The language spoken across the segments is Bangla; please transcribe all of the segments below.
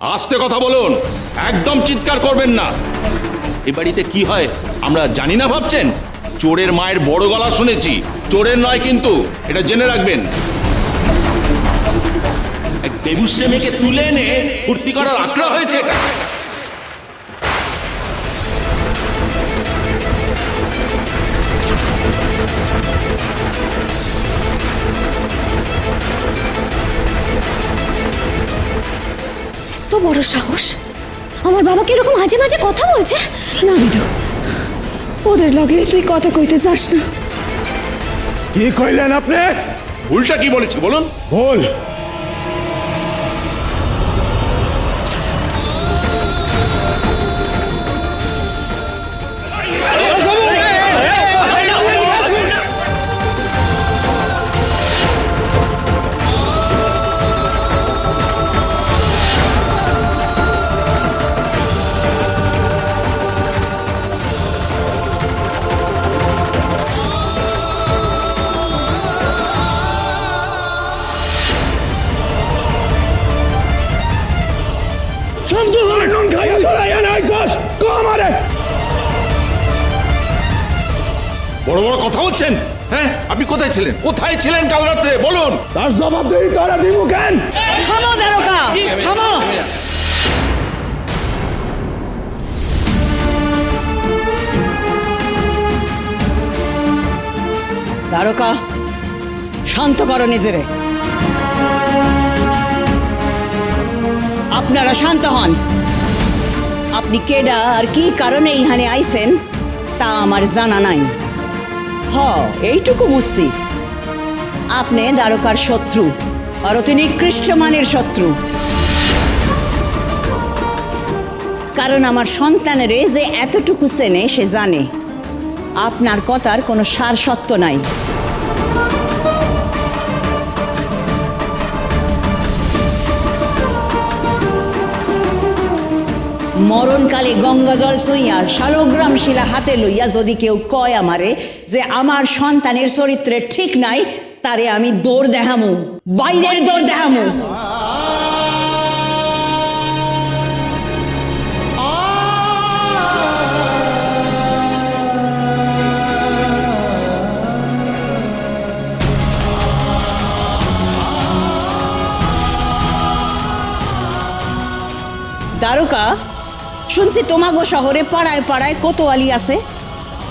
আস্তে কথা বলুন। একদম চিৎকার করবেন না। এ বাড়িতে কি হয়, আমরা জানি না ভাবছেন? চোরের মায়ের বড় গলা শুনেছি। চোরের নয় কিন্তু, এটা জেনে রাখবেন। এক মেয়েকে তুলে এনে ফুর্তি করার আগ্রহ হয়েছে এটা। বড় সাহস? আমার বাবাকে এরকম মাঝে মাঝে কথা বলছে? না বিধু ওদের লগে তুই কথা কইতে যাস না। কি কইলেন আপনি? উল্টা কি বলেছি বলুন। ভুল। বড় বড় কথা বলছেন? হ্যাঁ? আপনি কোথায় ছিলেন? কোথায় ছিলেন কাল রাত্রে? বলুন। তার জবাব দেই তোরা দিমু কেন? থামো দারোগা থামো। দারোগা শান্ত করো নিজেরে। আপনারা শান্ত হন। আপনি কেডা আর কি কারণে ইহানে আইছেন তা আমার জানা নাই। হ এইটুকু বুঝছি। আপনি দ্বারকার শত্রু, আর অতি নিকৃষ্ট মানের শত্রু। কারণ আমার সন্তানের যে এতটুকু সেনে সে জানে, আপনার কথার কোনো সার সত্য নাই। মরণকালে গঙ্গা জল সইয়া শালগ্রাম শিলা হাতে লইয়া যদি কেউ কয় আমারে যে আমার সন্তানের চরিত্রে ঠিক নাই, তারে আমি দৌড় দেখামু বাইরের দৌড় দেখামু দ্বারকা শুনছি তোমাগো শহরে পাড়ায় পাড়ায় কোতোয়ালি আছে।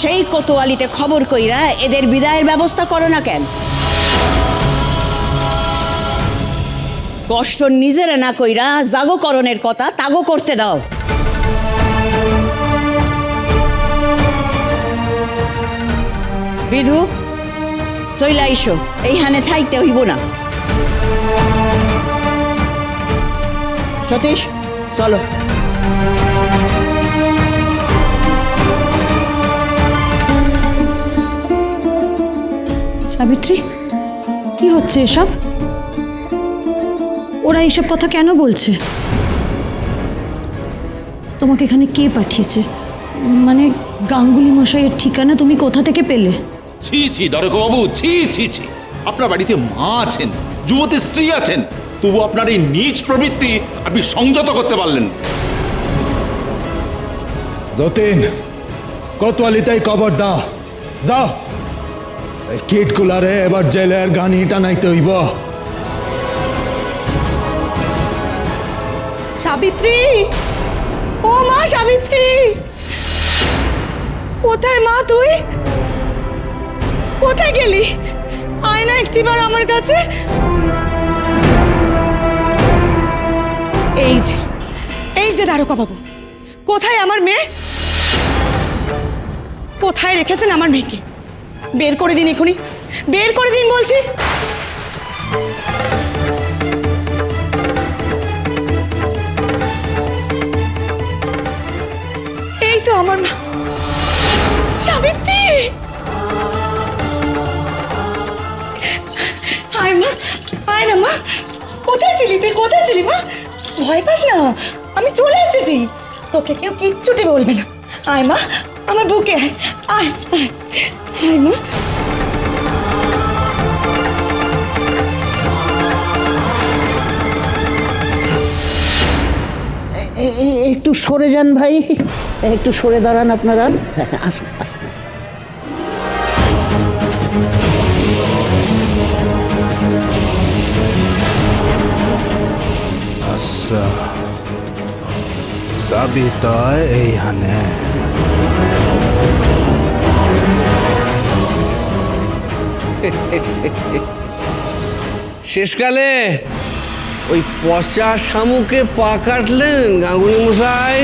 সেই কোতোয়ালিতে খবর কইরা এদের বিদায়ের ব্যবস্থা করো না কেন? কষ্ট নিজেরা না কইরা জাগকরণের কথা তাগো করতে দাও। বিধু, চইলা ইসো এইখানে থাইতে হইব না। সতীশ, চলো। সাবিত্রী কি হচ্ছে এসব? ওরা এইসব কথা কেন বলছে? তোমাকে এখানে কে পাঠিয়েছে? মানে গাঙ্গুলি মশাইয়ের ঠিকানা তুমি কোথা থেকে পেলে? ছি ছি বাবু ছি ছি ছি। আপনার বাড়িতে মা আছেন যুবতী স্ত্রী আছেন। তবু আপনার এই নিজ প্রবৃত্তি আপনি সংযত করতে পারলেন। যতীন কোতোয়ালিতেই কবর দাও। যাও। এই কিটগুলারে এবার জেলের গানি টানাইতে হইব। সাবিত্রী! ও মা সাবিত্রী! কোথায় মা তুই? কোথায় গেলি? আয় না একটিবার আমার কাছে। এই যে এই যে দ্বারকা বাবু কোথায় আমার মেয়ে? কোথায় রেখেছেন আমার মেয়েকে? বের করে দিন এখনই। বের করে দিন বলছি। এই তো আমার মা। সাবিত্রী! আয় মা, আয় না মা। কোথায় ছিলি তুই? কোথায় ছিলি মা? ভয় পাস না। আমি চলে এসেছি। তোকে কেউ কিচ্ছুটি বলবে না। আয় মা, আমার বুকে আয়। আয় এ- একটু সরে যান ভাই। একটু সরে দাঁড়ান আপনারা। হ্যাঁ, আসুন আসুন। আচ্ছা। যাবি তই এইখানে। শেষকালে ওই পচা শামুকে পা কাটলেন গাঙ্গুলি মশাই।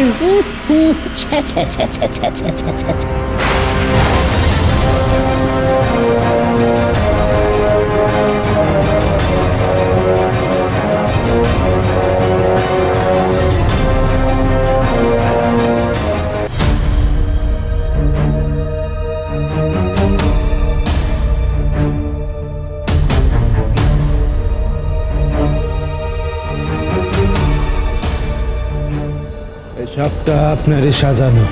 সবটা আপনারই সাজানো।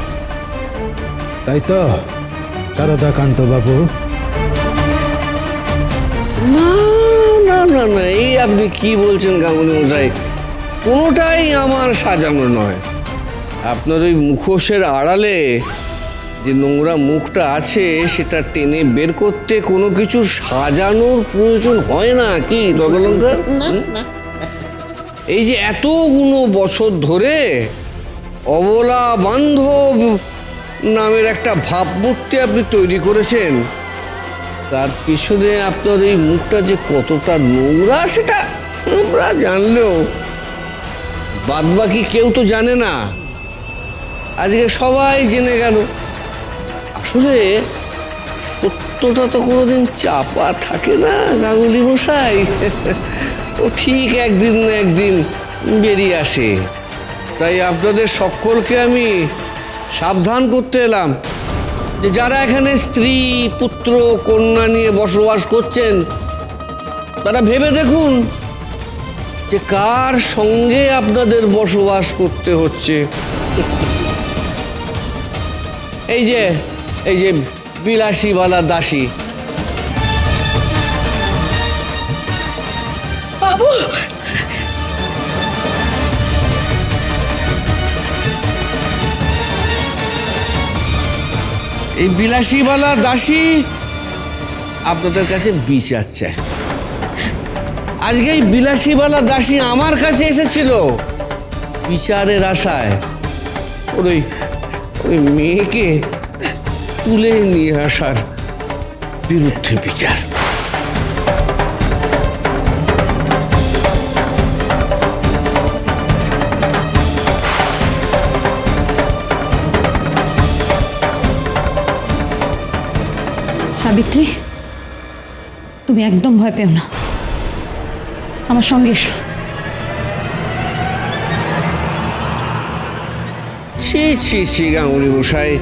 তাই তো? শারদাকান্ত বাবু না না না না এই আপনি কি বলছেন গাঙ্গুলি মশাই? কোনোটাই আমার সাজানো নয়। আপনার ওই মুখোশের আড়ালে যে নোংরা মুখটা আছে সেটা টেনে বের করতে কোনো কিছু সাজানোর প্রয়োজন হয় না কি লগলঙ্কা এই যে এতগুলো বছর ধরে অবলা বান্ধব নামের একটা ভাবমূর্তি আপনি তৈরি করেছেন। তার পিছনে আপনার এই মুখটা যে কতটা নোংরা সেটা আমরা জানলেও বাদবাকি কেউ তো জানে না। আজকে সবাই জেনে গেল। আসলে সত্যটা তো কোনোদিন চাপা থাকে না গাঙ্গুলি মশাই ও ঠিক একদিন না একদিন বেরিয়ে আসে। তাই আপনাদের সকলকে আমি সাবধান করতে এলাম। যে যারা এখানে স্ত্রী, পুত্র, কন্যা নিয়ে বসবাস করছেন, তারা ভেবে দেখুন যে কার সঙ্গে আপনাদের বসবাস করতে হচ্ছে। এই যে এই যে বিলাসীবালা দাসী। এই বিলাসীবালা দাসী আপনাদের কাছে বিচার চায় আজকে এই বিলাসীবালা দাসী আমার কাছে এসেছিল বিচারের আশায়। ওই ওই মেয়েকে তুলে নিয়ে আসার বিরুদ্ধে বিচার। সাবিত্রী, তুমি একদম ভয় পেও না। আমার সঙ্গে এসো। ছি ছি ছি, গাঙ্গুলি মশাই।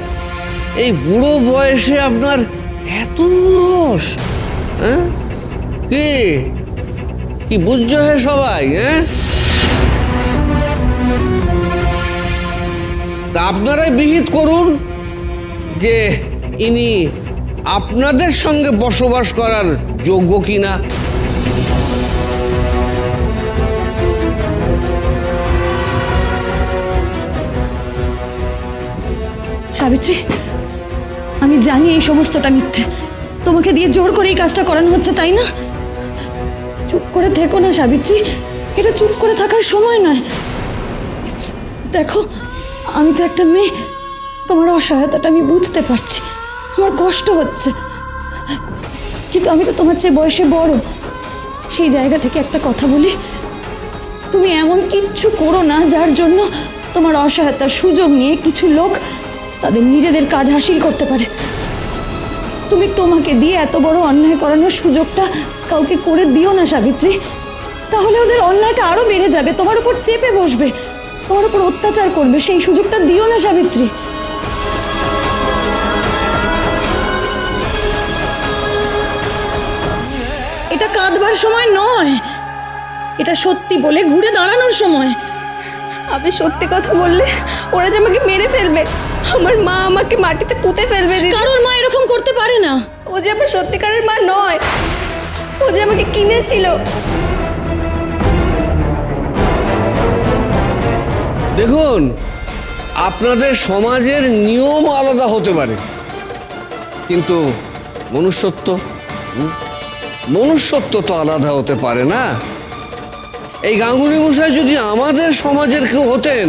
এই বুড়ো বয়সে আপনার এত রস হ্যাঁ? কি? কি বুঝছ হে সবাই হ্যাঁ? তা আপনারাই বিহিত করুন যে ইনি আপনাদের সঙ্গে বসবাস করার যোগ্য কিনা? সাবিত্রী, আমি জানি এই সমস্তটা মিথ্যে। তোমাকে দিয়ে জোর করে এই কাজটা করানো হচ্ছে, তাই না? চুপ করে থেকো না, সাবিত্রী। এটা চুপ করে থাকার সময় নয়। দেখো, আমি তো একটা মেয়ে। তোমার অসহায়তাটা আমি বুঝতে পারছি। আমার কষ্ট হচ্ছে। কিন্তু আমি তো তোমার চেয়ে বয়সে বড়। সেই জায়গা থেকে একটা কথা বলি। তুমি এমন কিচ্ছু করো না যার জন্য তোমার অসহায়তার সুযোগ নিয়ে কিছু লোক তাদের নিজেদের কাজ হাসিল করতে পারে। তুমি তোমাকে দিয়ে এত বড় অন্যায় করানোর সুযোগটা কাউকে করে দিও না, সাবিত্রী। তাহলে ওদের অন্যায়টা আরও বেড়ে যাবে, তোমার উপর চেপে বসবে। তোমার উপর অত্যাচার করবে, সেই সুযোগটা দিও না, সাবিত্রী। এটা কাঁদবার সময় নয়। এটা সত্যি বলে ঘুরে দাঁড়ানোর সময়। আমি সত্যি কথা বললে ওরা যে আমাকে মেরে ফেলবে আমার মা আমাকে মাটিতে পুঁতে ফেলবে কারোর মা এরকম করতে পারে না। ও যে আমার সত্যিকারের মা নয় ও যে আমাকে কিনেছিল। দেখুন আপনাদের সমাজের নিয়ম আলাদা হতে পারে। কিন্তু মনুষ্যত্ব হুম? মনুষ্যত্ব তো আলাদা হতে পারে না। এই গাঙ্গুলি মশাই যদি আমাদের সমাজের কেউ হতেন,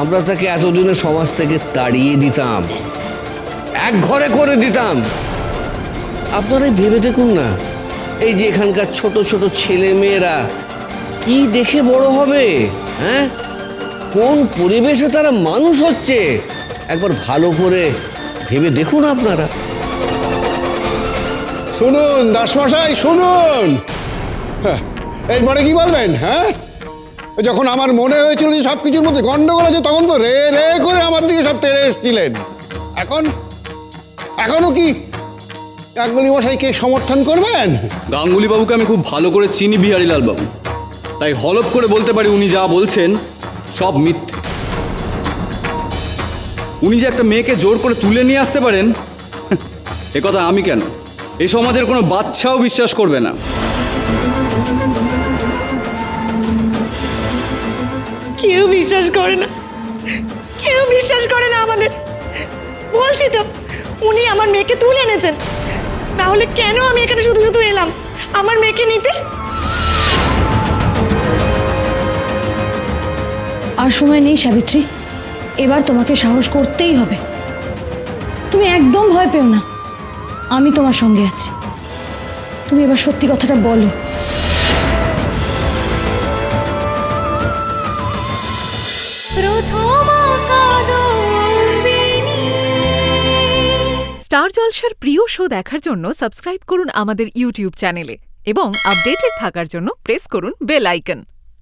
আমরা তাকে এতদিনে সমাজ থেকে তাড়িয়ে দিতাম, এক ঘরে করে দিতাম। আপনারাই ভেবে দেখুন না, এই যে এখানকার ছোট ছোট ছেলে মেয়েরা কি দেখে বড় হবে হ্যাঁ? কোন পরিবেশে তারা মানুষ হচ্ছে, একবার ভালো করে ভেবে দেখুন আপনারা। শুনুন দাসমশাই শুনুন। হ্যাঁ, এরপরে কি বলবেন হ্যাঁ? যখন আমার মনে হয়েছিল যে সব কিছুর মধ্যে গন্ডগোল আছে তখন তো রে রে করে আমার দিকে সব তেড়ে এসেছিলেন। এখন এখনও কি গাঙ্গুলি মশাইকে সমর্থন করবেন? গাঙ্গুলি বাবুকে আমি খুব ভালো করে চিনি বিহারীলাল বাবু তাই হলপ করে বলতে পারি উনি যা বলছেন সব মিথ্যে। উনি যে একটা মেয়েকে জোর করে তুলে নিয়ে আসতে পারেন এ কথা আমি কেন? এই সমাজের কোনো বাচ্চাও বিশ্বাস করবে না। কেউ বিশ্বাস করে না। কেউ বিশ্বাস করে না আমাদের। বলছি তো, উনি আমার মেয়েকে তুলে এনেছেন। না হলে কেন আমি এখানে শুধু শুধু এলাম? আমার মেয়েকে নিতে? আর সময় নেই, সাবিত্রী। এবার তোমাকে সাহস করতেই হবে। তুমি একদম ভয় পেও না। আমি তোমার সঙ্গে আছি। তুমি এবার সত্যি কথাটা বলো। স্টার জলসার প্রিয় শো দেখার জন্য সাবস্ক্রাইব করুন আমাদের ইউটিউব চ্যানেলে এবং আপডেটেড থাকার জন্য প্রেস করুন বেল আইকন।